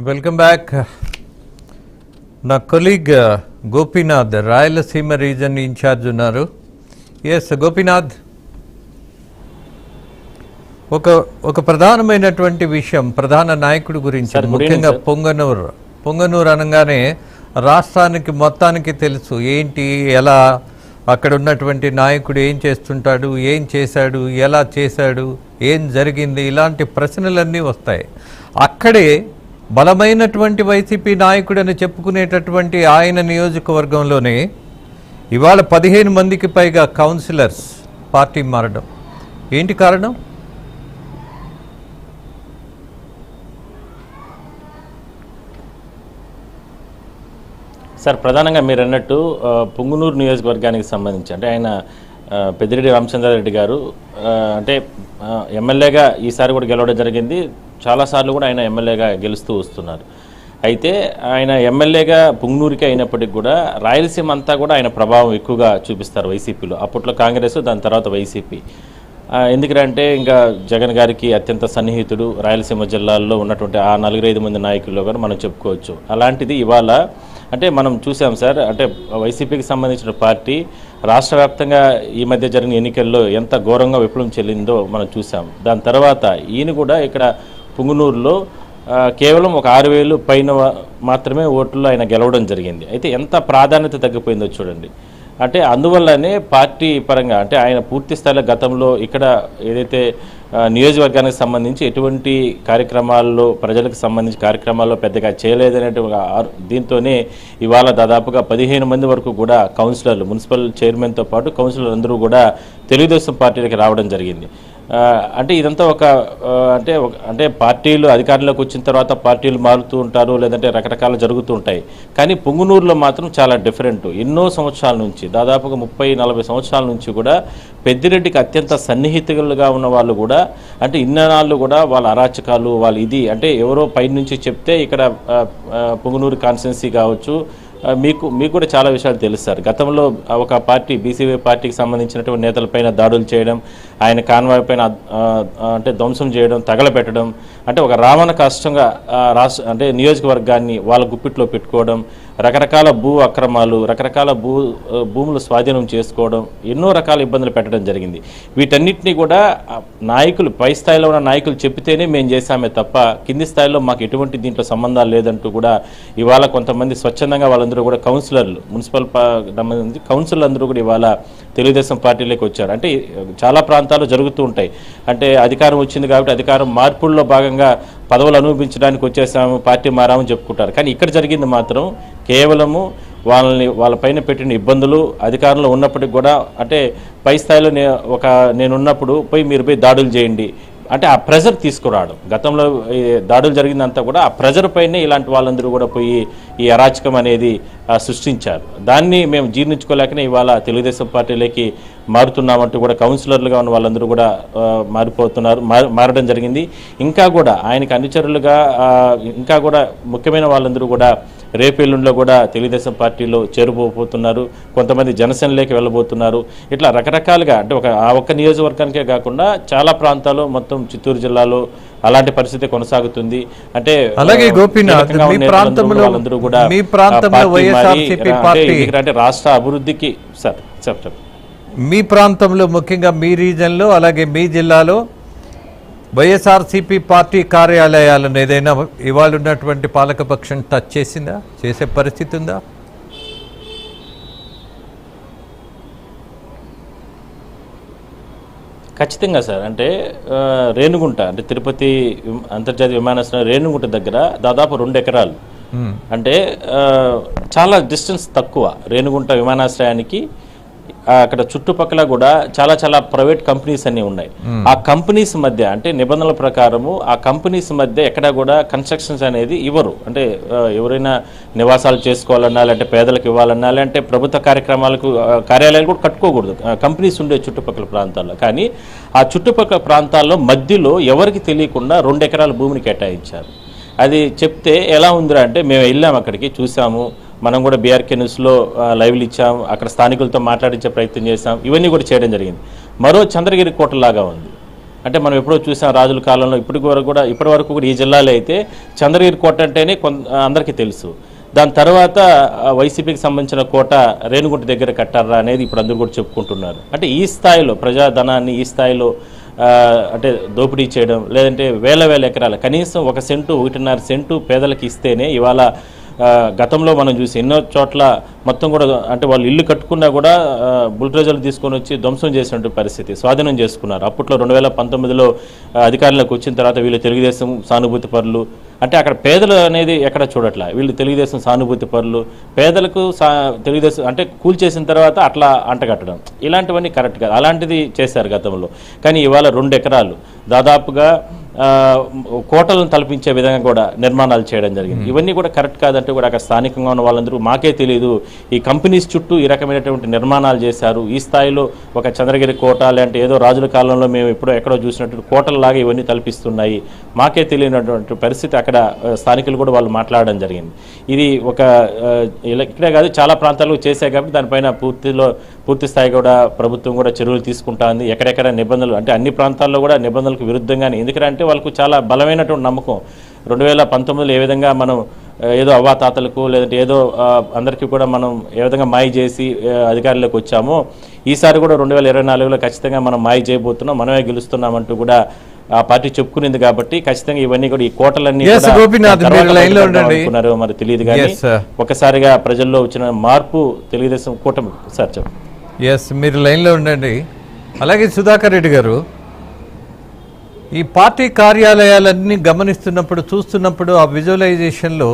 Welcome back నా colleague Gopinath Rayalaseema region incharge ఉన్నారు. S Gopinath. ఒక ఒక ప్రధానమైనటువంటి విషయం ప్రధాన నాయకుడి గురించి ముఖ్యంగా. పొంగనూరు. పొంగనూరు అనగానే రాష్ట్రానికి మొత్తానికి తెలుసు ఏంటి ఎలా అక్కడ ఉన్నటువంటి నాయకుడు ఏం చేస్తుంటాడు ఏం చేశాడు ఎలా చేశాడు ఏం జరిగింది ఇలాంటి ప్రశ్నలన్నీ వస్తాయి. అక్కడే బలమైనటువంటి వైసీపీ నాయకుడని చెప్పుకునేటటువంటి ఆయన నియోజకవర్గంలోనే ఇవాళ పదిహేను మందికి పైగా కౌన్సిలర్స్ పార్టీ మారడం. ఏంటి కారణం? సార్ ప్రధానంగా మీరు అన్నట్టు పుంగునూరు నియోజకవర్గానికి సంబంధించి అంటే ఆయన పెద్దిరెడ్డి రామచంద్రారెడ్డి గారు అంటే ఎమ్మెల్యేగా ఈసారి కూడా గెలవడం జరిగింది. చాలాసార్లు కూడా ఆయన ఎమ్మెల్యేగా గెలుస్తూ వస్తున్నారు. అయితే ఆయన ఎమ్మెల్యేగా పుంగనూరికి అయినప్పటికీ కూడా రాయలసీమ అంతా కూడా ఆయన ప్రభావం ఎక్కువగా చూపిస్తారు వైసీపీలో. అప్పట్లో కాంగ్రెస్ దాని తర్వాత వైసీపీ. ఎందుకంటే ఇంకా జగన్ గారికి అత్యంత సన్నిహితుడు రాయలసీమ జిల్లాల్లో ఉన్నటువంటి ఆ నలుగురు ఐదు మంది నాయకుల్లో కూడా మనం చెప్పుకోవచ్చు. అలాంటిది ఇవాళ అంటే మనం చూసాం సార్ అంటే వైసీపీకి సంబంధించిన పార్టీ రాష్ట్ర వ్యాప్తంగా ఈ మధ్య జరిగిన ఎన్నికల్లో ఎంత ఘోరంగా విప్లవం చెల్లిందో మనం చూసాం. దాని తర్వాత ఈయన కూడా ఇక్కడ పుంగునూరులో కేవలం ఒక ఆరు వేలు పైన మాత్రమే ఓట్లలో ఆయన గెలవడం జరిగింది. అయితే ఎంత ప్రాధాన్యత తగ్గిపోయిందో చూడండి. అంటే అందువల్లనే పార్టీ పరంగా అంటే ఆయన పూర్తి స్థాయిలో గతంలో ఇక్కడ ఏదైతే నియోజకవర్గానికి సంబంధించి ఎటువంటి కార్యక్రమాల్లో ప్రజలకు సంబంధించి కార్యక్రమాల్లో పెద్దగా చేయలేదనే దీంతోనే ఇవాళ దాదాపుగా పదిహేను మంది వరకు కూడా కౌన్సిలర్లు మున్సిపల్ చైర్మన్తో పాటు కౌన్సిలర్ అందరూ కూడా తెలుగుదేశం పార్టీలకు రావడం జరిగింది. అంటే ఇదంతా ఒక అంటే అంటే పార్టీలు అధికారంలోకి వచ్చిన తర్వాత పార్టీలు మారుతూ ఉంటారు లేదంటే రకరకాలు జరుగుతూ ఉంటాయి. కానీ పొంగునూరులో మాత్రం చాలా డిఫరెంట్ ఎన్నో సంవత్సరాల నుంచి దాదాపుగా ముప్పై నలభై సంవత్సరాల నుంచి కూడా పెద్దిరెడ్డికి అత్యంత సన్నిహితులుగా ఉన్న వాళ్ళు కూడా అంటే ఇన్నాళ్ళు కూడా వాళ్ళ అరాచకాలు వాళ్ళు ఇది అంటే ఎవరో పైనుంచి చెప్తే ఇక్కడ పొంగునూరు కాన్స్టెన్సీ కావచ్చు మీకు మీకు కూడా చాలా విషయాలు తెలుస్తారు. గతంలో ఒక పార్టీ బీసీవై పార్టీకి సంబంధించినటువంటి నేతలపైన దాడులు చేయడం ఆయన కాన్వాయ్ పైన అంటే ధ్వంసం చేయడం తగలబెట్టడం అంటే ఒక రావణ కష్టంగా రాష్ట్ర అంటే నియోజకవర్గాన్ని వాళ్ళ గుప్పిట్లో పెట్టుకోవడం రకరకాల భూ అక్రమాలు రకరకాల భూ భూములు స్వాధీనం చేసుకోవడం ఎన్నో రకాల ఇబ్బందులు పెట్టడం జరిగింది. వీటన్నిటిని కూడా నాయకులు పై స్థాయిలో ఉన్న నాయకులు చెప్తేనే మేము చేశామే తప్ప కింది స్థాయిలో మాకు ఎటువంటి దీంట్లో సంబంధాలు లేదంటూ కూడా ఇవాళ కొంతమంది స్వచ్ఛందంగా వాళ్ళందరూ కూడా కౌన్సిలర్లు మున్సిపల్ పార్టీ కౌన్సిలర్లు అందరూ కూడా ఇవాళ తెలుగుదేశం పార్టీలోకి వచ్చారు. అంటే చాలా ప్రాంతాలు జరుగుతూ ఉంటాయి. అంటే అధికారం వచ్చింది కాబట్టి అధికారం మార్పుల్లో భాగంగా పదవులు అనుభవించడానికి వచ్చేసాము పార్టీ మారామని చెప్పుకుంటారు. కానీ ఇక్కడ జరిగింది మాత్రం కేవలము వాళ్ళని వాళ్ళపైన పెట్టిన ఇబ్బందులు అధికారంలో ఉన్నప్పటికి కూడా అంటే పై స్థాయిలో నే ఒక నేనున్నప్పుడు పోయి మీరు పోయి దాడులు చేయండి. అంటే ఆ ప్రెజర్ తీసుకురావడం. గతంలో దాడులు జరిగిందంతా కూడా ఆ ప్రెజర్ పైనే ఇలాంటి వాళ్ళందరూ కూడా పోయి ఈ అరాచకం అనేది సృష్టించారు. దాన్ని మేము జీర్ణించుకోలేకనే ఇవాళ తెలుగుదేశం పార్టీలోకి మారుతున్నామంటూ కూడా కౌన్సిలర్లుగా ఉన్న వాళ్ళందరూ కూడా మారిపోతున్నారు మార- మారడం జరిగింది. ఇంకా కూడా ఆయనకు అనుచరులుగా ఇంకా కూడా ముఖ్యమైన వాళ్ళందరూ కూడా రేపెల్లుండిలో కూడా తెలుగుదేశం పార్టీలో చేరుకోబోతున్నారు కొంతమంది జనసేనలోకి వెళ్ళబోతున్నారు. ఇట్లా రకరకాలుగా అంటే ఒక ఆ ఒక్క నియోజకవర్గానికే కాకుండా చాలా ప్రాంతాల్లో మొత్తం చిత్తూరు జిల్లాలో అలాంటి పరిస్థితి కొనసాగుతుంది. అంటే అలాగే గోపీనాథ్, మీ ప్రాంతంలో- కూడా మీ ప్రాంతంలో పార్టీ అంటే రాష్ట్ర అభివృద్ధికి సార్ చెప్పండి. మీ ప్రాంతంలో ముఖ్యంగా మీ రీజన్లో అలాగే మీ జిల్లాలో వైఎస్ఆర్సీపీ పార్టీ కార్యాలయాలను ఏదైనా ఇవాళ ఉన్నటువంటి పాలకపక్షం టచ్ చేసిందా? చేసే పరిస్థితి ఉందా? ఖచ్చితంగా సార్. అంటే రేణుగుంట అంటే తిరుపతి అంతర్జాతీయ విమానాశ్రయం రేణుగుంట దగ్గర దాదాపు రెండు ఎకరాలు. అంటే చాలా డిస్టెన్స్ తక్కువ రేణుగుంట విమానాశ్రయానికి. అక్కడ చుట్టుపక్కల కూడా చాలా చాలా ప్రైవేట్ కంపెనీస్ అన్ని ఉన్నాయి. ఆ కంపెనీస్ మధ్య అంటే నిబంధనల ప్రకారము ఆ కంపెనీస్ మధ్య ఎక్కడా కూడా కన్స్ట్రక్షన్స్ అనేది ఇవ్వరు. అంటే ఎవరైనా నివాసాలు చేసుకోవాలన్నా లేదంటే పేదలకు ఇవ్వాలన్నా లేదంటే ప్రభుత్వ కార్యక్రమాలకు కార్యాలయాలు కూడా కట్టుకోకూడదు. కంపెనీస్ ఉండే చుట్టుపక్కల ప్రాంతాల్లో. కానీ ఆ చుట్టుపక్కల ప్రాంతాల్లో మధ్యలో ఎవరికి తెలియకుండా రెండు ఎకరాల భూమిని కేటాయించారు. అది చెప్తే ఎలా ఉందిరా అంటే మేము వెళ్ళాం అక్కడికి చూసాము. మనం కూడా బీఆర్కే న్యూస్లో లైవ్లు ఇచ్చాం అక్కడ స్థానికులతో మాట్లాడించే ప్రయత్నం చేశాం ఇవన్నీ కూడా చేయడం జరిగింది. మరో చంద్రగిరి కోటలాగా ఉంది. అంటే మనం ఎప్పుడో చూసాం రాజుల కాలంలో ఇప్పటి వరకు కూడా ఇప్పటి వరకు కూడా ఈ జిల్లాలో అయితే చంద్రగిరి కోట అంటేనే కొంత అందరికీ తెలుసు. దాని తర్వాత వైసీపీకి సంబంధించిన కోట రేణుగుంట దగ్గర కట్టారా అనేది ఇప్పుడు అందరూ కూడా చెప్పుకుంటున్నారు. అంటే ఈ స్థాయిలో ప్రజాధనాన్ని ఈ స్థాయిలో అంటే దోపిడీ చేయడం లేదంటే వేల వేల ఎకరాలు కనీసం ఒక సెంటు ఒకటిన్నర సెంటు పేదలకు ఇస్తేనే ఇవాళ గతంలో మనం చూసి ఎన్నో చోట్ల మొత్తం కూడా అంటే వాళ్ళు ఇల్లు కట్టుకున్నా కూడా ఆ, బుల్డోజర్లు తీసుకొని వచ్చి ధ్వంసం చేసినటువంటి పరిస్థితి స్వాధీనం చేసుకున్నారు. అప్పట్లో రెండు వేల పంతొమ్మిదిలో అధికారంలోకి వచ్చిన తర్వాత వీళ్ళు తెలుగుదేశం సానుభూతి పరులు. అంటే అక్కడ పేదలు అనేది ఎక్కడ చూడట్లా? వీళ్ళు తెలుగుదేశం సానుభూతి పరులు. పేదలకు సా తెలుగుదేశం అంటే కూల్చేసిన తర్వాత అట్లా అంటగట్టడం. ఇలాంటివన్నీ కరెక్ట్ కాదు. అలాంటిది చేశారు గతంలో. కానీ ఇవాళ రెండు ఎకరాలు. దాదాపుగా కోటలను తలపించే విధంగా కూడా నిర్మాణాలు చేయడం జరిగింది. ఇవన్నీ కూడా కరెక్ట్ కాదంటే కూడా అక్కడ స్థానికంగా ఉన్న వాళ్ళందరూ మాకే తెలియదు ఈ కంపెనీస్ చుట్టూ ఈ రకమైనటువంటి నిర్మాణాలు చేశారు. ఈ స్థాయిలో ఒక చంద్రగిరి కోట లేదంటే ఏదో రాజుల కాలంలో మేము ఎప్పుడో ఎక్కడో చూసినట్టు కోటల్లాగా ఇవన్నీ తలపిస్తున్నాయి. మాకే తెలియనటువంటి పరిస్థితి అక్కడ స్థానికులు కూడా వాళ్ళు మాట్లాడడం జరిగింది. ఇది ఒక ఇక్కడే కాదు చాలా ప్రాంతాల్లో చేశాయి కాబట్టి దానిపైన పూర్తిలో పూర్తి స్థాయి కూడా ప్రభుత్వం కూడా చర్యలు తీసుకుంటుంది ఎక్కడెక్కడ నిబంధనలు అంటే అన్ని ప్రాంతాల్లో కూడా నిబంధనలకు విరుద్ధంగానే ఎందుకంటే వాళ్ళకు చాలా బలమైనటువంటి నమ్మకం. రెండు వేల పంతొమ్మిదిలో ఏ విధంగా మనం ఏదో అవ్వాతాతలకు లేదంటే ఏదో అందరికీ కూడా మనం ఏ విధంగా మాయ చేసి అధికారంలోకి వచ్చామో ఈసారి కూడా రెండు వేల ఇరవై నాలుగులో ఖచ్చితంగా మనం మాయ చేయబోతున్నాం. మనమే గెలుస్తున్నామంటూ కూడా ఆ పార్టీ చెప్పుకునింది కాబట్టి ఖచ్చితంగా ఇవన్నీ కూడా ఈ కోటలన్నీ. అనుకున్నారో మరి తెలియదు కానీ. ఒకసారిగా ప్రజల్లో వచ్చిన మార్పు తెలుగుదేశం కూటమి. సార్ చెప్పండి. ఎస్ మీరు లైన్లో ఉండండి. అలాగే సుధాకర్ రెడ్డి గారు ఈ పార్టీ కార్యాలయాలన్నీ గమనిస్తున్నప్పుడు చూస్తున్నప్పుడు ఆ విజువలైజేషన్లో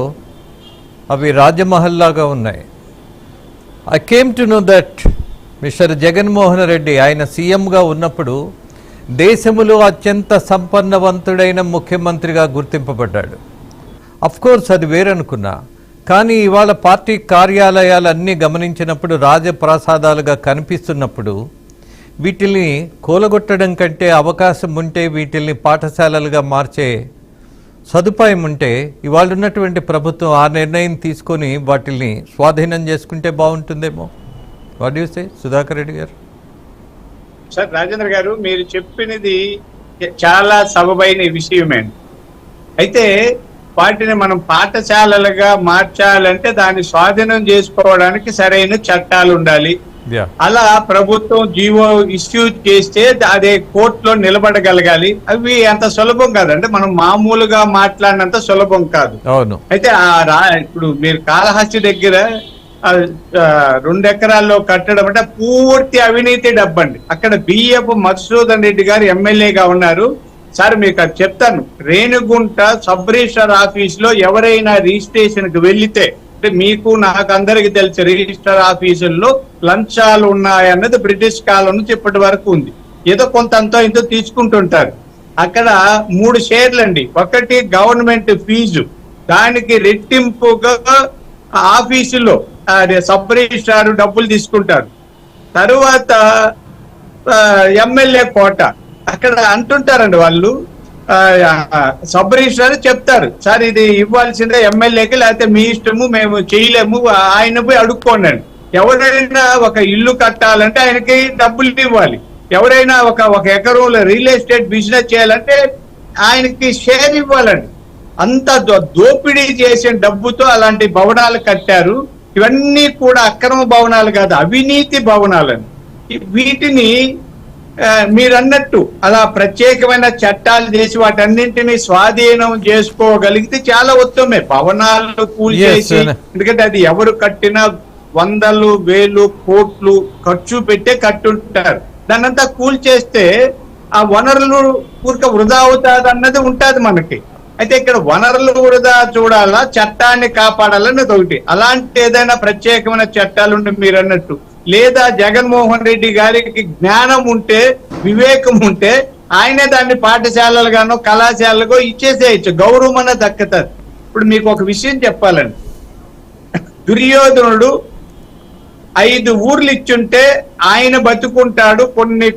అవి రాజమహల్లాగా ఉన్నాయి. I came to know that mister Jaganmohan Reddy ఆయన సీఎంగా ఉన్నప్పుడు దేశములో అత్యంత సంపన్నవంతుడైన ముఖ్యమంత్రిగా గుర్తింపబడ్డాడు. అఫ్ కోర్స్ అది వేరనుకున్నా. కానీ ఇవాళ పార్టీ కార్యాలయాలన్నీ గమనించినప్పుడు రాజప్రాసాదాలుగా కనిపిస్తున్నప్పుడు వీటిల్ని కూలగొట్టడం కంటే అవకాశం ఉంటే వీటిల్ని పాఠశాలలుగా మార్చే సదుపాయం ఉంటే ఇవాళ ఉన్నటువంటి ప్రభుత్వం ఆ నిర్ణయం తీసుకొని వాటిల్ని స్వాధీనం చేసుకుంటే బాగుంటుందేమో. What you say Sudhakar Reddy garu? Sir Rajendra గారు మీరు చెప్పినది చాలా సబబైన విషయమే. అయితే వాటిని మనం పాఠశాలలుగా మార్చాలంటే దాన్ని స్వాధీనం చేసుకోవడానికి సరైన చట్టాలు ఉండాలి అలా ప్రభుత్వం జీవో ఇష్యూ చేస్తే అదే కోర్టులో నిలబడగలగాలి. అవి అంత సులభం కాదంటే మనం మామూలుగా మాట్లాడినంత సులభం కాదు. అవును. అయితే ఆ రా ఇప్పుడు మీరు కాళహస్తి దగ్గర రెండు ఎకరాల్లో కట్టడం అంటే పూర్తి అవినీతి డబ్బండి. అక్కడ బియ్యపు మధుసూదన్ రెడ్డి గారు ఎమ్మెల్యేగా ఉన్నారు. సార్ మీకు అది చెప్తాను. రేణుగుంట సబ్ రిజిస్టర్ ఆఫీస్లో ఎవరైనా రిజిస్ట్రేషన్కి వెళ్ళితే అంటే మీకు నాకు అందరికి తెలిసి రిజిస్టర్ ఆఫీసుల్లో లంచాలు ఉన్నాయన్నది బ్రిటిష్ కాలం నుంచి ఇప్పటి వరకు ఉంది. ఏదో కొంత అంతో ఇంతో తీసుకుంటుంటారు. అక్కడ మూడు షేర్లు అండి ఒకటి గవర్నమెంట్ ఫీజు. దానికి రెట్టింపుగా ఆఫీసులో సబ్ రిజిస్ట్రార్ డబ్బులు తీసుకుంటారు. తరువాత ఎమ్మెల్యే కోట. అక్కడ అంటుంటారండి వాళ్ళు సబ్ రిజిస్ట్రార్ చెప్తారు. సార్ ఇది ఇవ్వాల్సిందే ఎమ్మెల్యేకి లేకపోతే మీ ఇష్టము మేము చేయలేము ఆయన పోయి అడుక్కోండి. ఎవరైనా ఒక ఇల్లు కట్టాలంటే ఆయనకి డబ్బులు ఇవ్వాలి. ఎవరైనా ఒక ఒక ఎకరంలో రియల్ ఎస్టేట్ బిజినెస్ చేయాలంటే ఆయనకి షేర్ ఇవ్వాలండి. అంత దోపిడీ చేసిన డబ్బుతో అలాంటి భవనాలు కట్టారు. ఇవన్నీ కూడా అక్రమ భవనాలు కాదు అవినీతి భవనాలని వీటిని ఆ, మీరు అన్నట్టు అలా ప్రత్యేకమైన చట్టాలు చేసి వాటన్నింటినీ స్వాధీనం చేసుకోగలిగితే చాలా ఉత్తమే. భవనాలు కూల్చేసి. ఎందుకంటే అది ఎవరు కట్టినా వందలు వేలు కోట్లు ఖర్చు పెట్టే కట్టుంటారు. దాన్నంతా కూల్ చేస్తే ఆ వనరులు ఊరిక వృధా అవుతాది అన్నది ఉంటది మనకి. అయితే ఇక్కడ వనరులు వృధా చూడాలా చట్టాన్ని కాపాడాలన్నది ఒకటి. అలాంటి ఏదైనా ప్రత్యేకమైన చట్టాలు మీరు అన్నట్టు లేదా జగన్మోహన్ రెడ్డి గారికి జ్ఞానం ఉంటే వివేకం ఉంటే ఆయనే దాన్ని పాఠశాలలుగానో కళాశాలలుగో ఇచ్చేసేయచ్చు. గౌరవం అన్న దక్కుతుంది. ఇప్పుడు మీకు ఒక విషయం చెప్పాలండి. దుర్యోధనుడు ఐదు ఊర్లు ఇచ్చుంటే ఆయన బతుకుంటాడు. కొన్ని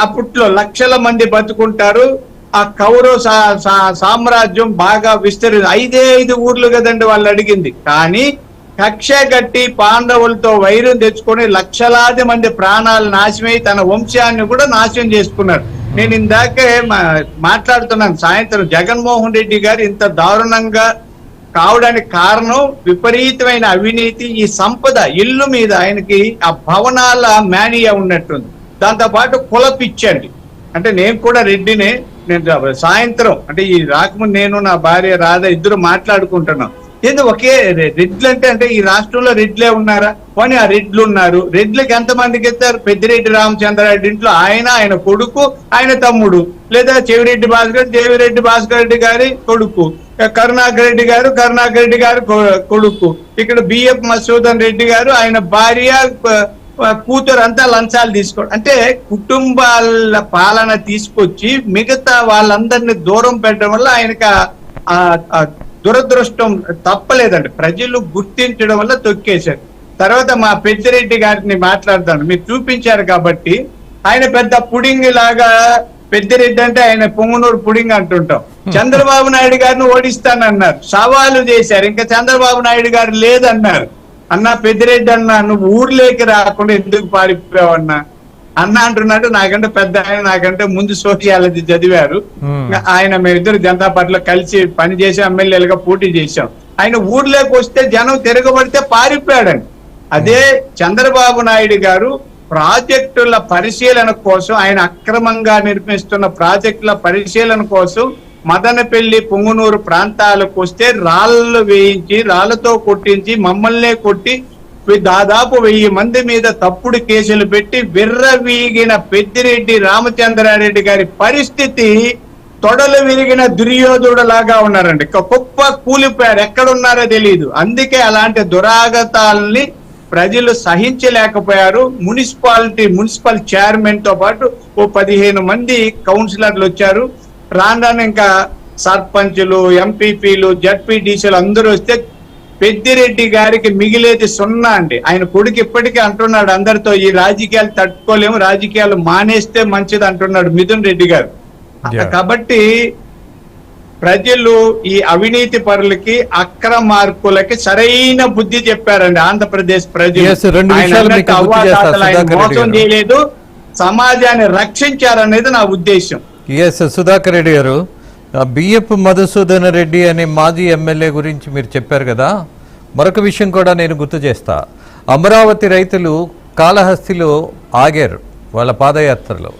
అప్పట్లో లక్షల మంది బతుకుంటారు. ఆ కౌరవ సా- సా- సామ్రాజ్యం బాగా విస్తరి ఐదే ఐదు ఊర్లు కదండి వాళ్ళు అడిగింది. కానీ కక్ష కట్టి పాండవులతో వైరం తెచ్చుకొని లక్షలాది మంది ప్రాణాలు నాశమై తన వంశాన్ని కూడా నాశనం చేసుకున్నారు. నేను ఇందాకే మా- మాట్లాడుతున్నాను. సాయంత్రం జగన్మోహన్ రెడ్డి గారు ఇంత దారుణంగా కావడానికి కారణం విపరీతమైన అవినీతి ఈ సంపద ఇల్లు మీద ఆయనకి ఆ భవనాల మేనియా ఉన్నట్టుంది. దాంతో పాటు కులపిచ్చండి అంటే నేను కూడా రెడ్డినే నేను సాయంత్రం అంటే ఈ రాకముందు నేను నా భార్య రాధ ఇద్దరు మాట్లాడుకుంటున్నాం. ఏంది ఒకే రెడ్లు అంటే అంటే ఈ రాష్ట్రంలో రెడ్లే ఉన్నారా? పోనీ ఆ రెడ్లు ఉన్నారు రెడ్లకి ఎంతమందికి ఇస్తారు పెద్దిరెడ్డి రామచంద్రారెడ్డి ఇంట్లో ఆయన ఆయన కొడుకు ఆయన తమ్ముడు. లేదా చెవిరెడ్డి భాస్కర్ చెవిరెడ్డి భాస్కర్ రెడ్డి గారి కొడుకు. కరుణాకర్ రెడ్డి గారు కరుణాకర్ రెడ్డి గారు కొడుకు. ఇక్కడ బిఎఫ్ మసూదన్ రెడ్డి గారు ఆయన భార్య కూతురు అంతా లంచాలు తీసుకోవడం. అంటే కుటుంబాల పాలన తీసుకొచ్చి మిగతా వాళ్ళందరినీ దూరం పెట్టడం వల్ల ఆయనకు దురదృష్టం తప్పలేదండి. ప్రజలు గుర్తించడం వల్ల తొక్కేశారు. తర్వాత మా పెద్దిరెడ్డి గారిని మాట్లాడతాను మీరు చూపించారు కాబట్టి ఆయన పెద్ద పుడింగ్ లాగా పెద్దిరెడ్డి అంటే ఆయన పొంగునూరు పుడింగ్ అంటుంటాం. చంద్రబాబు నాయుడు గారిని ఓడిస్తానన్నారు. సవాలు చేశారు. ఇంకా చంద్రబాబు నాయుడు గారు లేదన్నారు. అన్నా పెద్దిరెడ్డి అన్నా నువ్వు ఊర్లోకి రాకుండా ఎందుకు పారిపోయావన్నా? అన్న అంటున్నాడు నాకంటే పెద్ద ఆయన నాకంటే ముందు సోషియాలజీ చదివారు. Hmm. ఆయన మేమిద్దరు జనతా పార్టీలో కలిసి పనిచేసి ఎమ్మెల్యేలుగా పోటీ చేశాం. ఆయన ఊర్లోకి వస్తే జనం తిరగబడితే పారిపోయాడండి. అదే చంద్రబాబు నాయుడు గారు ప్రాజెక్టుల పరిశీలన కోసం ఆయన అక్రమంగా నిర్మిస్తున్న ప్రాజెక్టుల పరిశీలన కోసం మదనపల్లి పుంగునూరు ప్రాంతాలకు వస్తే రాళ్ళు వేయించి రాళ్ళతో కొట్టించి మమ్మల్నే కొట్టి దాదాపు వెయ్యి మంది మీద తప్పుడు కేసులు పెట్టి విర్రవీగిన పెద్దిరెడ్డి రామచంద్రారెడ్డి గారి పరిస్థితి తొడలు విరిగిన దుర్యోధుడు లాగా ఉన్నారండి కుప్ప కూలిపోయారు. ఎక్కడున్నారో తెలియదు అందుకే అలాంటి దురాగతాలని ప్రజలు సహించలేకపోయారు. మున్సిపాలిటీ మున్సిపల్ చైర్మన్తో పాటు ఓ పదిహేను మంది కౌన్సిలర్లు వచ్చారు. రాను ఇంకా సర్పంచులు ఎంపీపీలు జడ్పీటీసీలు అందరూ వస్తే పెద్దిరెడ్డి గారికి మిగిలేది సున్నా అండి. ఆయన కొడుకు ఇప్పటికీ అంటున్నాడు అందరితో ఈ రాజకీయాలు తట్టుకోలేము రాజకీయాలు మానేస్తే మంచిది అంటున్నాడు మిథున్ రెడ్డి గారు. కాబట్టి ప్రజలు ఈ అవినీతి పరులకి అక్రమార్కులకి సరైన బుద్ధి చెప్పారండి ఆంధ్రప్రదేశ్ ప్రజలు. మోసం. చేయలేదు సమాజాన్ని రక్షించారనేది నా ఉద్దేశం. సుధాకర్ రెడ్డి గారు. బియ్యపు బిఎఫ్ మధుసూదన రెడ్డి అనే మాజీ ఎమ్మెల్యే గురించి మీరు చెప్పారు కదా మరొక విషయం కూడా నేను గుర్తు చేస్తా. అమరావతి రైతులు కాళహస్తిలో ఆగారు వాళ్ళ పాదయాత్రలో.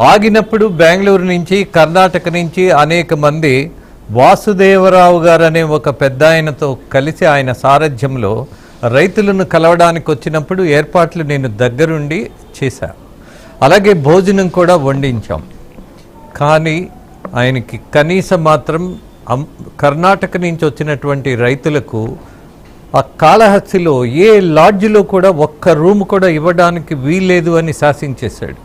ఆగినప్పుడు బెంగళూరు నుంచి కర్ణాటక నుంచి అనేక మంది వాసుదేవరావు గారు అనే ఒక పెద్ద ఆయనతో కలిసి ఆయన సారథ్యంలో రైతులను కలవడానికి వచ్చినప్పుడు ఏర్పాట్లు నేను దగ్గరుండి చేశాను అలాగే భోజనం కూడా వండించాం. కానీ ఆయనకి కనీసం మాత్రం కర్ణాటక నుంచి వచ్చినటువంటి రైతులకు ఆ కాళహస్తిలో ఏ లాడ్జిలో కూడా ఒక్క రూమ్ కూడా ఇవ్వడానికి వీల్లేదు అని శాసించేశాడు.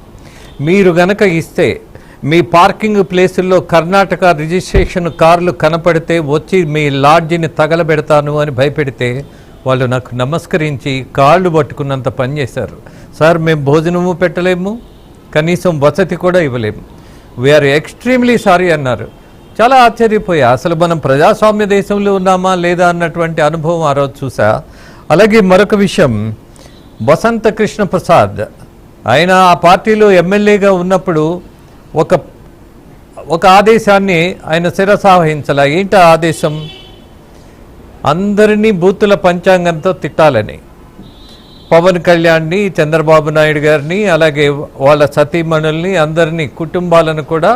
మీరు గనక ఇస్తే మీ పార్కింగ్ ప్లేసుల్లో కర్ణాటక రిజిస్ట్రేషన్ కార్లు కనపడితే వచ్చి మీ లాడ్జిని తగలబెడతాను అని భయపెడితే వాళ్ళు నాకు నమస్కరించి కాళ్ళు పట్టుకున్నంత పని చేశారు. సార్ మేము భోజనము పెట్టలేము కనీసం వసతి కూడా ఇవ్వలేము. వీఆర్ ఎక్స్ట్రీమ్లీ సారీ అన్నారు. చాలా ఆశ్చర్యపోయా. అసలు మనం ప్రజాస్వామ్య దేశంలో ఉన్నామా లేదా అన్నటువంటి అనుభవం ఆ రోజు చూసా. అలాగే మరొక విషయం. వసంత కృష్ణ ప్రసాద్ ఆయన ఆ పార్టీలో ఎమ్మెల్యేగా ఉన్నప్పుడు ఒక ఒక ఆదేశాన్ని ఆయన శిరసావహించాల. ఏంటి ఆ ఆదేశం? అందరినీ బూతుల పంచాంగంతో తిట్టాలని. పవన్ కళ్యాణ్ని చంద్రబాబు నాయుడు గారిని అలాగే వాళ్ళ సతీమణుల్ని అందరినీ కుటుంబాలను కూడా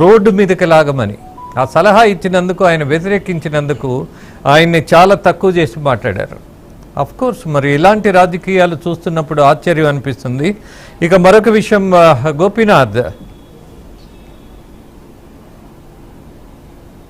రోడ్డు మీదకి లాగమని. ఆ సలహా ఇచ్చినందుకు ఆయన వ్యతిరేకించినందుకు ఆయన్ని చాలా తక్కువ చేసి మాట్లాడారు. అఫ్ కోర్స్ మరి ఇలాంటి రాజకీయాలు చూస్తున్నప్పుడు ఆశ్చర్యం అనిపిస్తుంది. ఇక మరొక విషయం గోపీనాథ్.